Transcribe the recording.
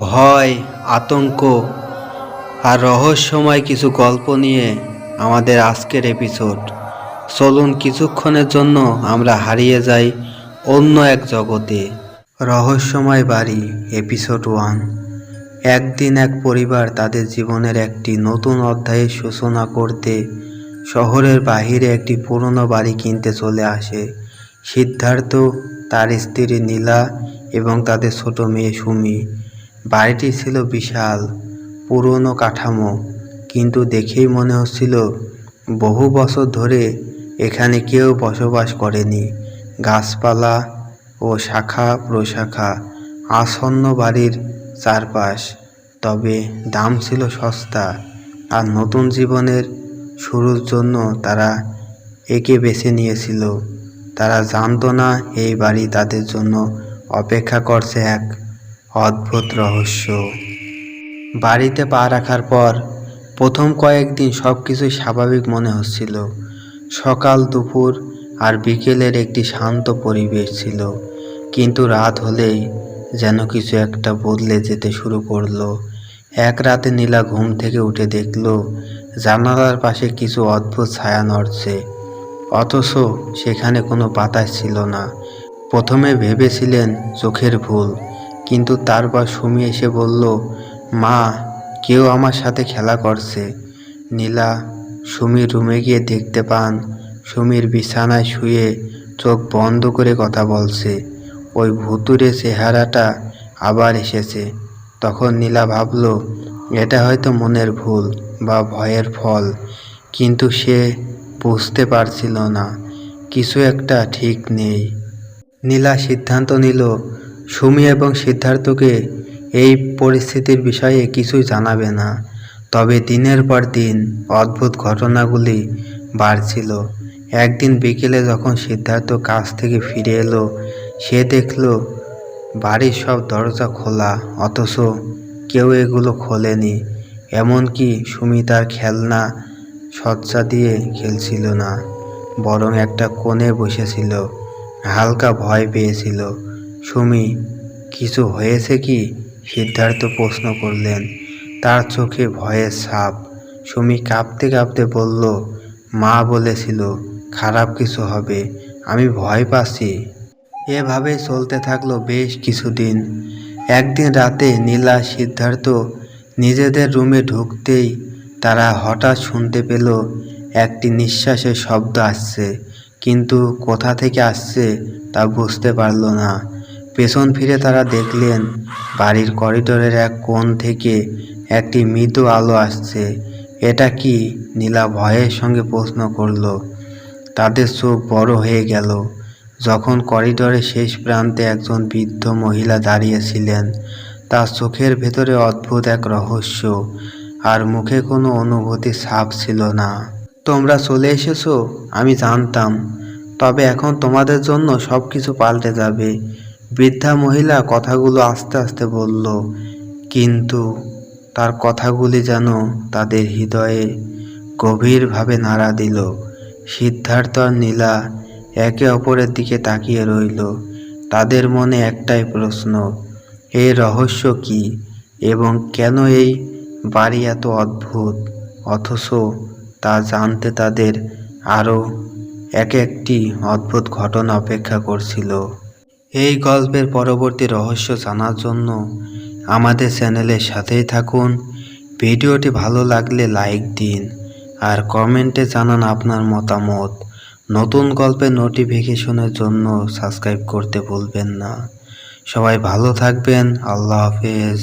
ভয়, আতঙ্ক আর রহস্যময় কিছু গল্প নিয়ে আমাদের আজকের এপিসোড। চলুন কিছুক্ষণের জন্য আমরা হারিয়ে যাই অন্য এক জগতে। রহস্যময় বাড়ি, এপিসোড ওয়ান। একদিন এক পরিবার তাদের জীবনের একটি নতুন অধ্যায়ের সূচনা করতে শহরের বাহিরে একটি পুরনো বাড়ি কিনতে চলে আসে। সিদ্ধার্থ, তার স্ত্রী নীলা এবং তাদের ছোট মেয়ে সুমি বাড়িটি ছিল বিশাল, পুরনো কাঠামো, কিন্তু দেখেই মনে হচ্ছিল বহু বছর ধরে এখানে কেউ বসবাস করেনি। গাছপালা ও শাখা প্রশাখা, আসন্ন বাড়ির চারপাশ, তবে দাম ছিল সস্তা আর নতুন জীবনের শুরুর জন্য তারা একে বেছে নিয়েছিল। তারা জানতো না এই বাড়ি তাদের জন্য অপেক্ষা করছে এক অদ্ভুত রহস্য। বাড়িতে পা রাখার পর প্রথম কয়েকদিন সব কিছুই স্বাভাবিক মনে হচ্ছিল। সকাল, দুপুর আর বিকেলের একটি শান্ত পরিবেশ ছিল। কিন্তু রাত হলেই যেন কিছু একটা বদলে যেতে শুরু করল। এক রাতে নীলা ঘুম থেকে উঠে দেখল জানালার পাশে কিছু অদ্ভুত ছায়া নড়ছে। অথচ সেখানে কোনো বাতাস ছিল না। প্রথমে ভেবেছিলেন চোখের ভুল। কিন্তু তারপর সুমি এসে বলল, মা, কেউ আমার সাথে খেলা করছে। নীলা সুমির রুমে গিয়ে দেখতে পান, সুমির বিছানায় শুয়ে চোখ বন্ধ করে কথা বলছে। ওই ভুতুরে চেহারাটা আবার এসেছে। তখন নীলা ভাবল, এটা হয়তো মনের ভুল বা ভয়ের ফল। কিন্তু সে বুঝতে পারছিল না, কিছু একটা ঠিক নেই। নীলা সিদ্ধান্ত নিল সুমি এবং সিদ্ধার্থকে এই পরিস্থিতির বিষয়ে কিছুই জানাবে না। তবে দিনের পর দিন অদ্ভুত ঘটনাগুলি বাড়ছিল। একদিন বিকেলে যখন সিদ্ধার্থ কাজ থেকে ফিরে এলো, সে দেখল বাড়ির সব দরজা খোলা, অথচ কেউ এগুলো খোলেনি। এমনকি সুমি তার খেলনা সজ্জা দিয়ে খেলছিল না, বরং একটা কোণে বসেছিল, হালকা ভয় পেয়েছিল। সুমি, কিছু হয়েছে কি? সিদ্ধার্থ প্রশ্ন করলেন। তার চোখে ভয়ের ছাপ। সুমি কাঁপতে কাঁপতে বলল, মা বলেছিল খারাপ কিছু হবে, আমি ভয় পাচ্ছি। এভাবে চলতে থাকল বেশ কিছুদিন। একদিন রাতে নীলা, সিদ্ধার্থ নিজেদের রুমে ঢুকতেই তারা হঠাৎ শুনতে পেল, একটি নিঃশ্বাসের শব্দ আসছে। কিন্তু কোথা থেকে আসছে তা বুঝতে পারল না। পেছন ফিরে তারা দেখলেন, বাড়ির করিডোরের এক কোণ থেকে একটি মৃদু আলো আসছে। এটা কি? নীলা ভয়ের সঙ্গে প্রশ্ন করল। তাদের চোখ বড় হয়ে গেল। যখন করিডোরের শেষ প্রান্তে একজন বৃদ্ধ মহিলা দাঁড়িয়েছিলেন তার চোখের ভেতরে অদ্ভুত এক রহস্য আর মুখে কোনো অনুভূতি ছাপ ছিল না। তোমরা চলে এসেছ? আমি জানতাম। তবে এখন তোমাদের জন্য সব কিছু পাল্টে যাবে। বৃদ্ধা মহিলা কথাগুলো আস্তে আস্তে বলল, কিন্তু তার কথাগুলি যেন তাদের হৃদয়ে গভীরভাবে নাড়া দিল। সিদ্ধার্থ আর নীলা একে অপরের দিকে তাকিয়ে রইল। তাদের মনে একটাই প্রশ্ন এই রহস্য কি এবং কেন এই বাড়ি এত অদ্ভুত? অথচ তা জানতে তাদের আরও এক একটি অদ্ভুত ঘটনা অপেক্ষা করছিল। এই গল্পের পরবর্তী রহস্য জানার জন্য আমাদের চ্যানেলের সাথেই থাকুন। ভিডিওটি ভালো লাগলে লাইক দিন আর কমেন্টে জানান আপনার মতামত। নতুন গল্পের নোটিফিকেশনের জন্য সাবস্ক্রাইব করতে ভুলবেন না। সবাই ভালো থাকবেন। আল্লাহ হাফেজ।